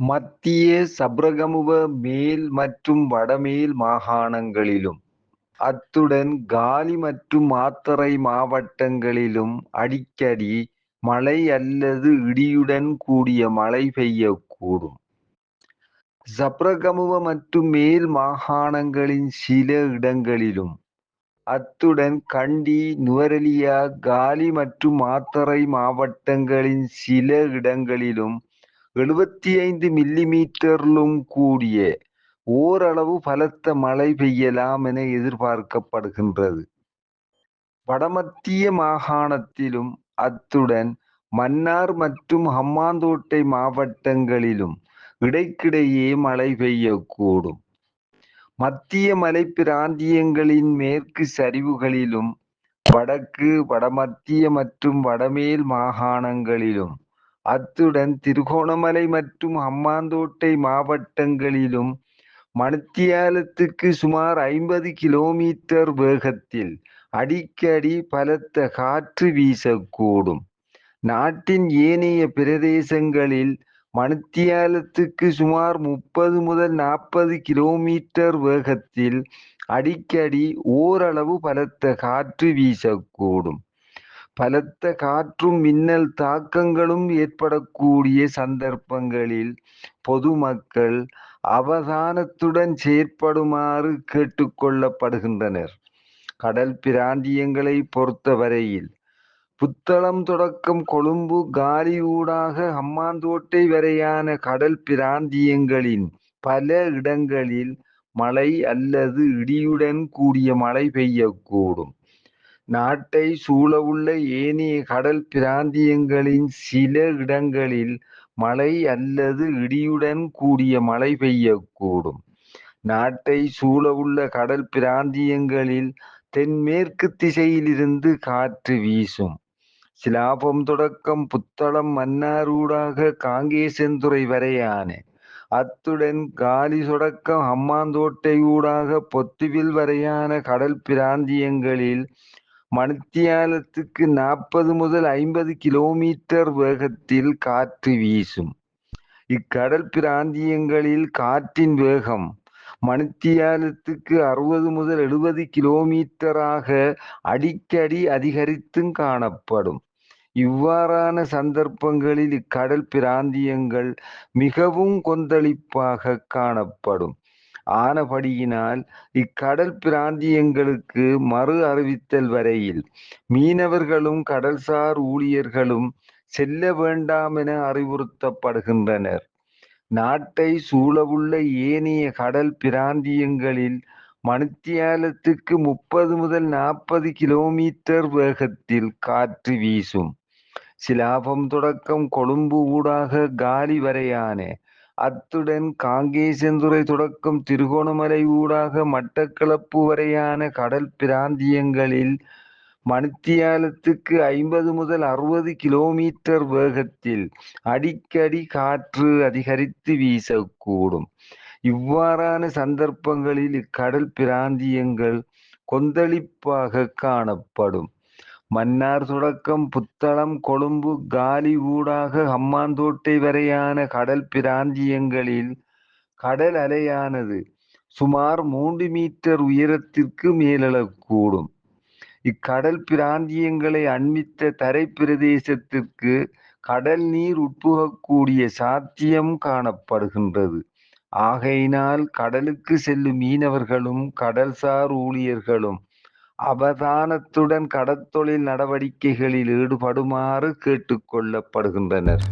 மத்திய சப்ரகமுவ மேல் மற்றும் வடமேல் மாகாணங்களிலும் அத்துடன் காலி மற்றும் மாத்தறை மாவட்டங்களிலும் அடிக்கடி மழை அல்லது இடியுடன் கூடிய மழை பெய்யக்கூடும். சப்ரகமுவ மற்றும் மேல் மாகாணங்களின் சில இடங்களிலும் அத்துடன் கண்டி நுவரெலியா காலி மற்றும் மாத்தறை மாவட்டங்களின் சில இடங்களிலும் எழுபத்தைந்து மில்லிமீட்டரிலும் கூடிய ஓரளவு பலத்த மழை பெய்யலாம் என எதிர்பார்க்கப்படுகின்றது. வடமத்திய மாகாணத்திலும் அத்துடன் மன்னார் மற்றும் ஹம்மாந்தோட்டை மாவட்டங்களிலும் இடைக்கிடையே மழை பெய்யக்கூடும். மத்திய மலைப்பிராந்தியங்களின் மேற்கு சரிவுகளிலும் வடக்கு, வடமத்திய மற்றும் வடமேல் மாகாணங்களிலும் அத்துடன் திருகோணமலை மற்றும் ஹம்பாந்தோட்டை மாவட்டங்களிலும் மணத்தியாலத்துக்கு சுமார் ஐம்பது கிலோமீட்டர் வேகத்தில் அடிக்கடி பலத்த காற்று வீசக்கூடும். நாட்டின் ஏனைய பிரதேசங்களில் மணத்தியாலத்துக்கு சுமார் முப்பது முதல் நாற்பது கிலோமீட்டர் வேகத்தில் அடிக்கடி ஓரளவு பலத்த காற்று வீசக்கூடும். பலத்த காற்றும் மின்னல் தாக்கங்களும் ஏற்படக்கூடிய சந்தர்ப்பங்களில் பொதுமக்கள் அவதானத்துடன் செயற்படுமாறு கேட்டுக்கொள்ளப்படுகின்றனர் கடல் பிராந்தியங்களை பொறுத்தவரையில் புத்தளம் தொடக்கம் கொழும்பு காலி ஊடாக ஹம்பாந்தோட்டை வரையான கடல் பிராந்தியங்களின் பல இடங்களில் மழை அல்லது இடியுடன் கூடிய மழை பெய்யக்கூடும். நாட்டை சூழவுள்ள ஏனைய கடல் பிராந்தியங்களின் சில இடங்களில் மழை அல்லது இடியுடன் கூடிய மழை பெய்யக்கூடும். நாட்டை சூழவுள்ள கடல் பிராந்தியங்களில் தென்மேற்கு திசையிலிருந்து காற்று வீசும். சிலாபம் தொடக்கம் புத்தளம் மன்னாரூடாக காங்கேசன்துறை வரையான அத்துடன் காலி சொடக்கம் ஹம்பாந்தோட்டை ஊடாக பொத்துவில் வரையான கடல் பிராந்தியங்களில் மணித்தியாலத்துக்கு நாற்பது முதல் ஐம்பது கிலோமீட்டர் வேகத்தில் காற்று வீசும். இக்கடல் பிராந்தியங்களில் காற்றின் வேகம் மணித்தியாலத்துக்கு அறுபது முதல் எழுபது கிலோமீட்டராக அடிக்கடி அதிகரித்தும் காணப்படும். இவ்வாறான சந்தர்ப்பங்களில் இக்கடல் பிராந்தியங்கள் மிகவும் கொந்தளிப்பாக காணப்படும். ஆனபடியினால் இக்கடல் பிராந்தியங்களுக்கு மறு அறிவித்தல் வரையில் மீனவர்களும் கடல்சார் ஊழியர்களும் செல்ல வேண்டாமென அறிவுறுத்தப்படுகின்றனர். நாட்டை சூழவுள்ள ஏனைய கடல் பிராந்தியங்களில் மணித்தியாலத்துக்கு முப்பது முதல் நாற்பது கிலோமீட்டர் வேகத்தில் காற்று வீசும். சிலாபம் தொடக்கம் கொழும்பு ஊடாக காலி வரையான அத்துடன் காங்கேசந்துறை தொடக்கம் திருகோணமலை ஊடாக மட்டக்களப்பு வரையான கடல் பிராந்தியங்களில் மணித்தியாலத்துக்கு ஐம்பது முதல் அறுபது கிலோமீட்டர் வேகத்தில் அடிக்கடி காற்று அதிகரித்து வீசக்கூடும். இவ்வாறான சந்தர்ப்பங்களில் இக்கடல் பிராந்தியங்கள் கொந்தளிப்பாக காணப்படும். மன்னார் தொடக்கம் புத்தளம் கொழும்பு காலி ஊடாக ஹம்மாந்தோட்டை வரையான கடல் பிராந்தியங்களில் கடல் அலையானது சுமார் மூன்று மீட்டர் உயரத்திற்கு மேலெழக்கூடும். இக்கடல் பிராந்தியங்களை அண்மித்த தரை பிரதேசத்திற்கு கடல் நீர் உட்புகக்கூடிய சாத்தியம் காணப்படுகின்றது. ஆகையினால் கடலுக்கு செல்லும் மீனவர்களும் கடல்சார் ஊழியர்களும் அவதானத்துடன் கடத்தொழில் நடவடிக்கைகளில் ஈடுபடுமாறு கேட்டுக்கொள்ளப்படுகின்றனர்